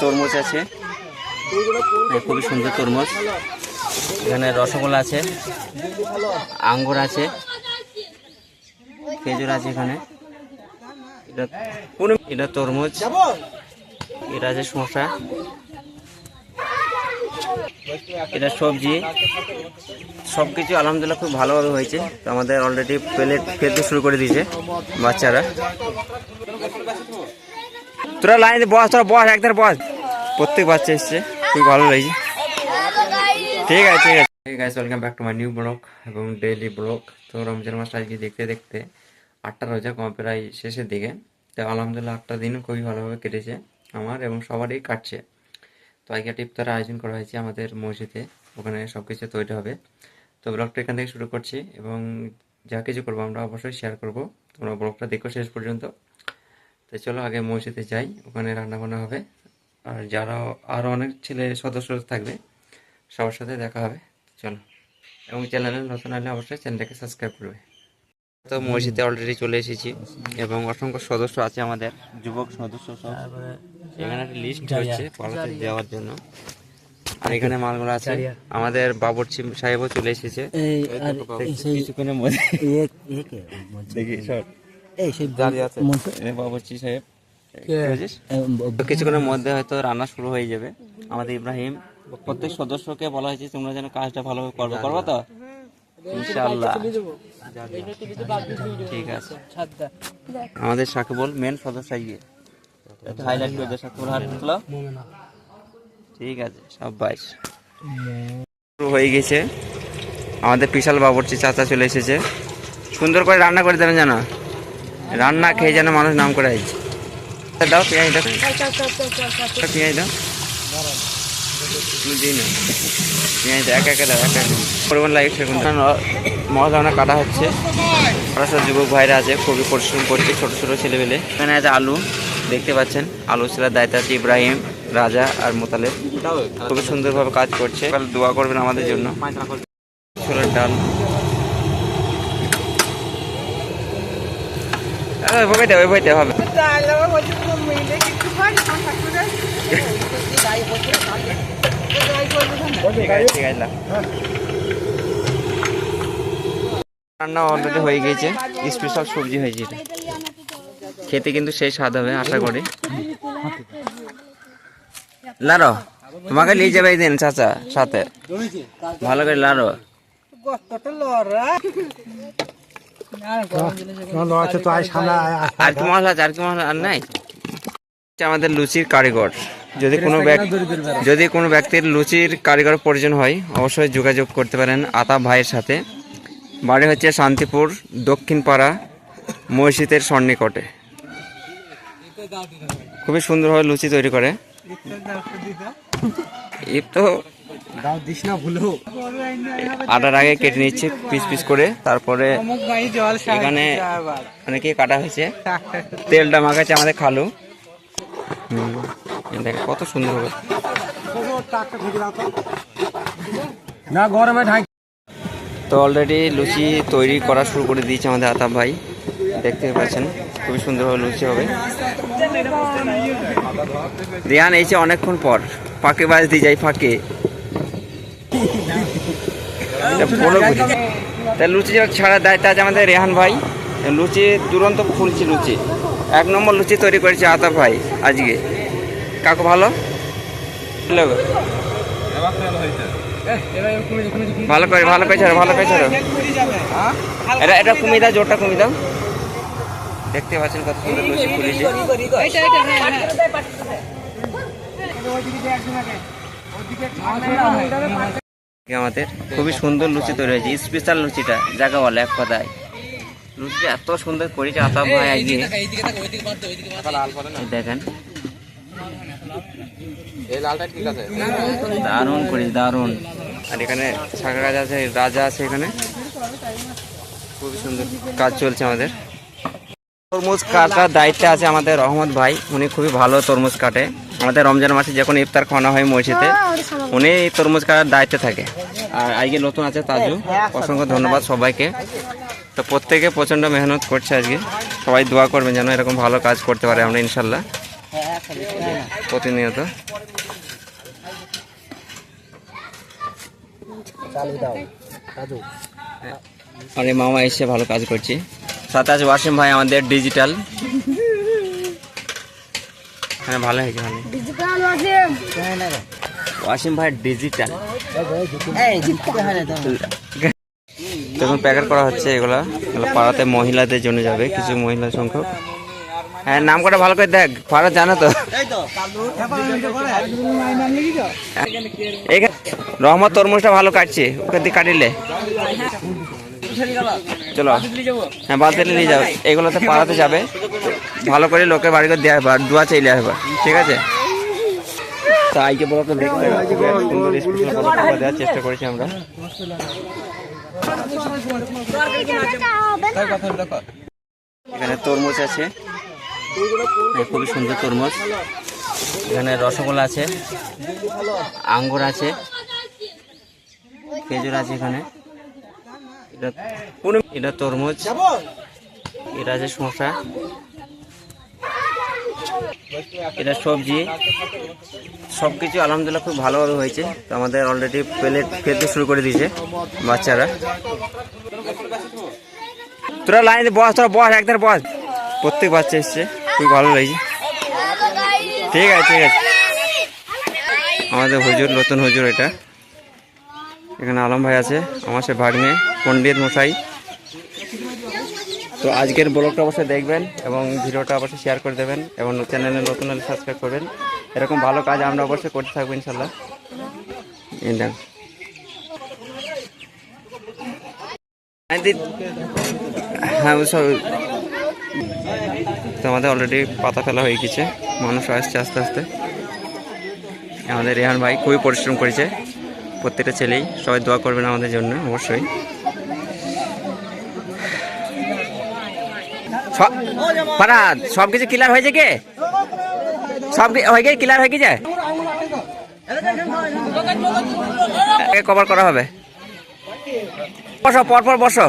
তরমুজ আছে। খুবই সুন্দর তরমুজ। এখানে রসগোল্লা আছে, আঙ্গুর আছে, খেজুর আছে এখানে। এটা এটা তরমুজ। এটা আছে শসা। এটা সবজি। সব কিছু আলহামদুলিল্লাহ খুব ভালোভাবে হয়েছে। আমাদের অলরেডি প্লেট ফেলতে শুরু করে দিয়েছে বাচ্চারা। তোরা লাইনে বস, তোরা বস একদার বস। প্রত্যেক বাচ্চা এসছে খুব ভালো লাগছে। ঠিক আছে ঠিক আছে। ঠিক আছে welcome back to my new vlog এবং ডেইলি ব্লগ তো রমজান মাস আজকে দেখতে দেখতে আটটা রোজা কম প্রায় শেষের দিকে। তো আলহামদুলিল্লাহ আটটা দিন খুবই ভালোভাবে কেটেছে আমার এবং সবারই কাটছে। তো আজকে একটা ইফতার আয়োজন করা হয়েছে আমাদের মসজিদে, ওখানে সব কিছু তৈরি হবে। তো ব্লগটা এখান থেকে শুরু করছি এবং যা কিছু করব আমরা অবশ্যই শেয়ার করব। তোমরা ব্লগটা দেখো শেষ পর্যন্ত। তো চলো আগে মসজিদে যাই ওখানে রান্না বান্না হবে। আর যারা আরও অনেক ছেলে সদস্য থাকবে সবার সাথে দেখা হবে। চলো। এবং চ্যানেলে নতুন হলে অবশ্যই চ্যানেলটাকে সাবস্ক্রাইব করবে। তো মসজিদে অলরেডি চলে এসেছি এবং অসংখ্য সদস্য আছে আমাদের। যুবক সদস্য সব। এখানে একটা লিস্ট হচ্ছে পালাতে দেওয়ার জন্য। আর এখানে মালগুলো আছে। আমাদের বাবরচি সাহেবও চলে এসেছে। কিছুক্ষণের মধ্যে। দেখি সর এই সেই দাঁড়িয়ে আছে। সাহেব? কিছুক্ষণের মধ্যে হয়তো রান্না শুরু হয়ে যাবে। আমাদের ইব্রাহিম প্রত্যেক সদস্যকে বলা হয়েছে তোমরা যেন কাজটা ভালোভাবে করবে। করব তো? ইনশাআল্লাহ। ঠিক আছে। আমাদের সাকিবুল মেন সদস্য গিয়ে হাইলাইট করে দে সাকিবুল হাত তুলো ঠিক আছে সব বাইশ। শুরু হয়ে গেছে। আমাদের বিশাল বাবরচি চাচা চলে এসেছে। সুন্দর করে রান্না করে দেবেন জানো রান্না খেয়ে যেন মানুষ নাম করে আছে দাও, পেঁয়াজ দাও। পেঁয়াজ দাও। পেঁয়াজ একা একা একা একা পরিমাণ লাগে সেরকম কাটা হচ্ছে। সব যুবক ভাইরা আছে, খুবই পরিশ্রম করছে, ছোটো ছোটো ছেলেবেলে এখানে আছে আলু, দেখতে পাচ্ছেন। আলু ছেলের দায়িত্ব আছে ইব্রাহিম, রাজা আর মোতালে খুবই সুন্দরভাবে কাজ করছে। দোয়া করবেন আমাদের জন্য। ছোলার ডাল। ওই বইতে ওই বইতে হবে। রান্না অলরেডি হয়ে গেছে স্পেশাল সবজি হয়েছে খেতে কিন্তু সেই স্বাদ হবে, আশা করি। লারো, তোমাকে নিয়ে যাবে দিন, চাচা, সাথে। ভালো করে লারো। আর কি মশলা আছে আর কি মশলা আর নাই? হচ্ছে আমাদের লুচির কারিগর। যদি কোনো ব্যক্তি যদি কোনো ব্যক্তির লুচির কারিগর প্রয়োজন হয় অবশ্যই যোগাযোগ করতে পারেন আতা ভাইয়ের সাথে। বাড়ি হচ্ছে শান্তিপুর দক্ষিণ পাড়া মসজিদের সন্নিকটে। খুবই সুন্দরভাবে লুচি তৈরি করে। এই তো দাও দিস না ভুলো আটার আগে কেটে নিচ্ছে পিস পিস করে। তারপরে এখানে অনেকে কাটা হয়েছে? তেলটা মাখাচ্ছে আমাদের খালু। এই কত সুন্দর হবে। না গরমে ঢাক তো অলরেডি লুচি তৈরি করা শুরু করে দিয়েছে আমাদের আতাব ভাই। দেখতে পাচ্ছেন খুবই সুন্দরভাবে লুচি হবে। রিয়ান এইছে অনেকক্ষণ পর ফাঁকে বাজ দিয়ে যাই ফাঁকে। তা লুচি ছাড়া দায়িত্ব আছে আমাদের রেহান ভাই। লুচি দুরন্ত ফুলছি লুচি। এক নম্বর লুচি তৈরি করেছে আতাব ভাই আজকে। কাকু ভালো? ভালো করে ভালো করে ভালো করে এটা এটা কমিয়ে দাও, জোরটা কমিয়ে দাও। দেখতে পাচ্ছেন কত সুন্দর লুচি ফুলেছে। আমাদের। খুবই সুন্দর লুচি তৈরি হয়েছে স্পেশাল লুচিটা জায়গা বলে এক কথায়। লুচিটা এত সুন্দর করেছে আতা ভাই আজকে দেখেন। দারুণ করিস দারুণ। আর এখানে শাখা গাছ আছে রাজা আছে এখানে। খুবই সুন্দর কাজ চলছে আমাদের। তরমুজ কাটার দায়িত্বে আছে আমাদের রহমত ভাই। উনি খুবই ভালো তরমুজ কাটে। আমাদের রমজান মাসে যখন ইফতার খাওয়ানো হয় মসজিদে উনি তরমুজ কাটার দায়িত্বে থাকে। আর আজকে নতুন আছে তাজু। অসংখ্য ধন্যবাদ সবাইকে। তো প্রত্যেকে প্রচণ্ড মেহনত করছে আজকে। সবাই দোয়া করবেন যেন এরকম ভালো কাজ করতে পারে আমরা ইনশাল্লাহ। প্রতিনিয়ত। চালু দাও। দাদু আর এই মামা এসে ভালো কাজ করছে। সাথে আছে ওয়াসিম ভাই আমাদের ডিজিটাল হ্যাঁ ভালো হয়েছে ভালো ডিজিটাল ওয়াসিম। ওয়াসিম ভাই ডিজিটাল হয় তখন প্যাকেট করা হচ্ছে এগুলা। এগুলো পাড়াতে মহিলাদের জন্য যাবে কিছু মহিলা সংখ্যক। হ্যাঁ নাম কটা ভালো করে দেখ ফারাজ জানো তো। এখানে রহমত তরমুজটা ভালো কাটছে ওকে দিয়ে কাটিলে। চলো। হ্যাঁ বালতি নিয়ে যাবে এগুলোতে পাড়াতে যাবে। ভালো করে লোকের বাড়ি করে দেওয়া হবে আর দোয়া চাইলে হবে। ঠিক আছে? আইকে বলো তো দেওয়ার চেষ্টা করেছি আমরা। এখানে তরমুজ আছে। খুবই সুন্দর তরমুজ। এখানে রসগোল্লা আছে। আঙ্গুর আছে। খেজুর আছে এখানে। এটা এটা তরমুজ। এটা আছে শসা। এটা সবজি। সব কিছু আলহামদুলিল্লাহ খুব ভালোভাবে হয়েছে। তো আমাদের অলরেডি প্লেট ফেলতে শুরু করে দিয়েছে বাচ্চারা। তোরা লাইনে বস, তোরা বস একদার বস। প্রত্যেক বাচ্চা এসছে। খুব ভালো লাগছে। ঠিক আছে ঠিক আছে। আমাদের হুজুর, নতুন হুজুর এটা। এখানে আলম ভাই আছে আমার সে ভাগ্নে পণ্ডিত মশাই। তো আজকের ব্লগটা অবশ্যই দেখবেন এবং ভিডিওটা অবশ্যই শেয়ার করে দেবেন এবং চ্যানেলে নতুন হলে সাবস্ক্রাইব করবেন। এরকম ভালো কাজ আমরা অবশ্যই করতে থাকব ইনশাল্লাহ। হ্যাঁ, তো আমাদের অলরেডি পাতা ফেলা হয়ে গেছে। মানুষ আসছে আস্তে আস্তে। আমাদের রেহান ভাই খুবই পরিশ্রম করেছে। প্রত্যেকটা ছেলেই সবাই দোয়া করবেন আমাদের জন্য, অবশ্যই। ফারাদ সব কিছু ক্লিয়ার হয়েছে কে? সব হয়ে গেছে? ক্লিয়ার হয়ে গেছে? কভার করা হবে। বসো, পরপর বসো।